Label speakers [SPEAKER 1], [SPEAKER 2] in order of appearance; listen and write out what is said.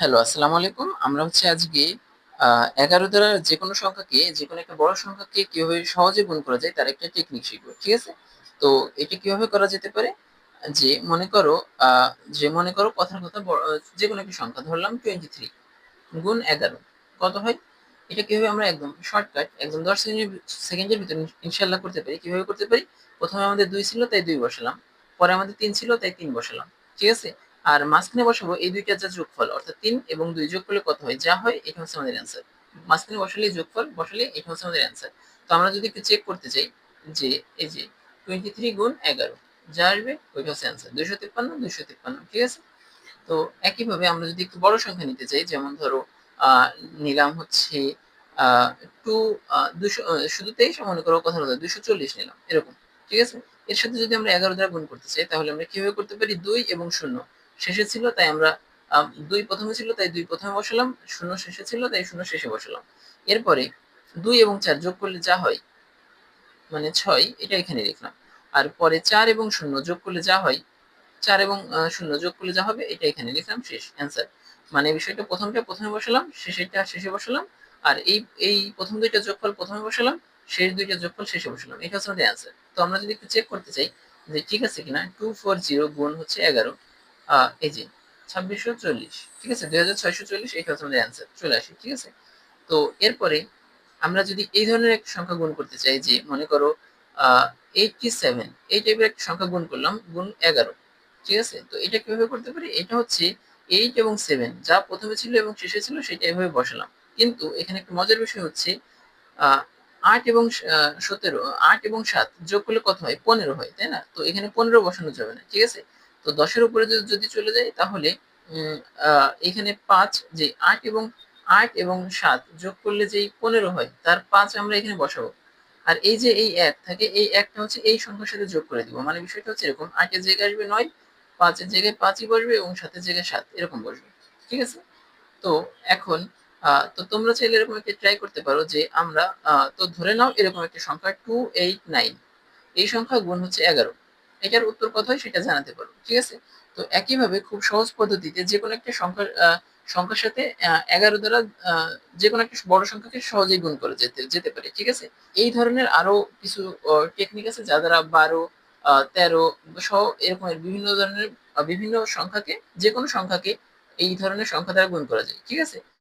[SPEAKER 1] Hello, আসসালামু আলাইকুম। আমরা হচ্ছে আজকে এগারো দ্বারা যে কোনো সংখ্যাকে, যে কোনো একটা বড় সংখ্যাকে কীভাবে সহজে গুণ করা যায়, তার একটা টেকনিক শিখব, ঠিক আছে? তো এটা কীভাবে করা যেতে পারে? যে মনে করো যে মনে করো কথার কথা যে কোনো একটা সংখ্যা, ধরলাম টোয়েন্টি থ্রি গুণ এগারো, কত হয়? এটা কীভাবে আমরা একদম শর্টকাট একদম দশ সেকেন্ডের ভিতরে ইনশাল্লাহ করতে পারি। কীভাবে করতে পারি? প্রথমে আমাদের দুই ছিল, তাই দুই বসালাম। পরে আমাদের তিন ছিল, তাই তিন বসালাম, ঠিক আছে? আর মাঝখানে বসাবো এই দুইটা যা যোগফল, অর্থাৎ তিন এবং দুই যোগ করলে কত হয়? যা হয়, এটা হচ্ছে আমাদের অ্যান্সার মাঝখানে বসালে যোগফল, বসালে এটা হচ্ছে আমাদের অ্যান্সার তো আমরা যদি একটু চেক করতে চাই, যে এই যে টোয়েন্টি থ্রি গুণ এগারো, যা আসবে, ওইটা হচ্ছে অ্যান্সার দুইশো তিপ্পান্ন দুইশো তিপ্পান্ন, ঠিক আছে? তো একইভাবে আমরা যদি একটু বড় সংখ্যা নিতে চাই, যেমন ধরো নিলাম হচ্ছে টু দুশো শুধু তেইশ মনে করো কথা বলতে দুশো চল্লিশ নিলাম, এরকম, ঠিক আছে? এর সাথে যদি আমরা এগারো দ্বারা গুণ করতে চাই, তাহলে আমরা কীভাবে করতে পারি? দুই এবং শূন্য। শেষে ছিল, তাই আমরা দুই প্রথমে ছিল, তাই দুই প্রথমে বসালাম, শূন্য শেষে ছিল, তাই শূন্য শেষে বসালাম। এরপরে দুই এবং চার যোগ করলে যা হয় মানে ছয়, এটা এখানে লিখলাম। আর পরে চার এবং শূন্য যোগ করলে যা হয়, চার এবং শূন্য যোগ করলে যা হবে, এটা এখানে লিখলাম, শেষ অ্যান্সার মানে বিষয়টা প্রথমটা প্রথমে বসালাম, শেষেরটা শেষে বসালাম, আর এই এই প্রথম দুইটা যোগফল প্রথমে বসালাম, শেষ দুইটা যোগফল শেষে বসালাম। এটা হচ্ছে আমাদের অ্যান্সার তো আমরা যদি একটু চেক করতে চাই যে ঠিক আছে কিনা টু ফোর জিরো গুণ হচ্ছে এগারো। এই যে ছাব্বিশশো চল্লিশ, ঠিক আছে? দুই হচ্ছে আমাদের অ্যান্সার চলে আসে, ঠিক আছে? তো এরপরে আমরা যদি এই ধরনের সংখ্যা গুণ করতে চাই যে, মনে করো এইটটি সেভেন এই একটা সংখ্যা গুণ করলাম, গুণ এগারো, ঠিক আছে? তো এটা কীভাবে করতে পারি? এটা হচ্ছে এইট এবং সেভেন যা প্রথমে ছিল এবং শেষে ছিল, সেটা এভাবে বসালাম। কিন্তু এখানে একটা মজার বিষয় হচ্ছে আট এবং সতেরো, আট এবং সাত যোগ করলে কত হয়? পনেরো হয়, তাই না? তো এখানে পনেরো বসানো যাবে না, ঠিক আছে? তো দশের উপরে যদি চলে যায়, তাহলে এখানে পাঁচ, যে আট এবং আট এবং সাত যোগ করলে যেই পনেরো হয়, তার পাঁচ আমরা এখানে বসাবো। আর এই যে এই এক থাকে এই একটা হচ্ছে এই সংখ্যার সাথে যোগ করে দিব। মানে বিষয়টা হচ্ছে এরকম, আটের জায়গায় আসবে নয়, পাঁচের জায়গায় পাঁচই বসবে এবং সাতের জায়গায় সাত, এরকম বসবে। ঠিক আছে? তো এখন তো তোমরা চাইলে এরকম একটা ট্রাই করতে পারো যে আমরা তো ধরে নাও এরকম একটা সংখ্যা টু এইট নাইন এই সংখ্যা গুণ হচ্ছে এগারো। এটার উত্তর কত হয় সেটা জানাতে পারব ঠিক আছে? তো একইভাবে খুব সহজ পদ্ধতিতে যে কোনো একটা সংখ্যার আহ, সংখ্যার সাথে এগারো দ্বারা যে কোনো একটা বড় সংখ্যাকে সহজেই গুণ করে যেতে যেতে পারে ঠিক আছে? এই ধরনের আরও কিছু টেকনিক আছে যা দ্বারা বারো তেরো সহ এরকমের বিভিন্ন ধরনের বিভিন্ন সংখ্যাকে যে কোনো সংখ্যাকে এই ধরনের সংখ্যা দ্বারা গুণ করা যায় ঠিক আছে?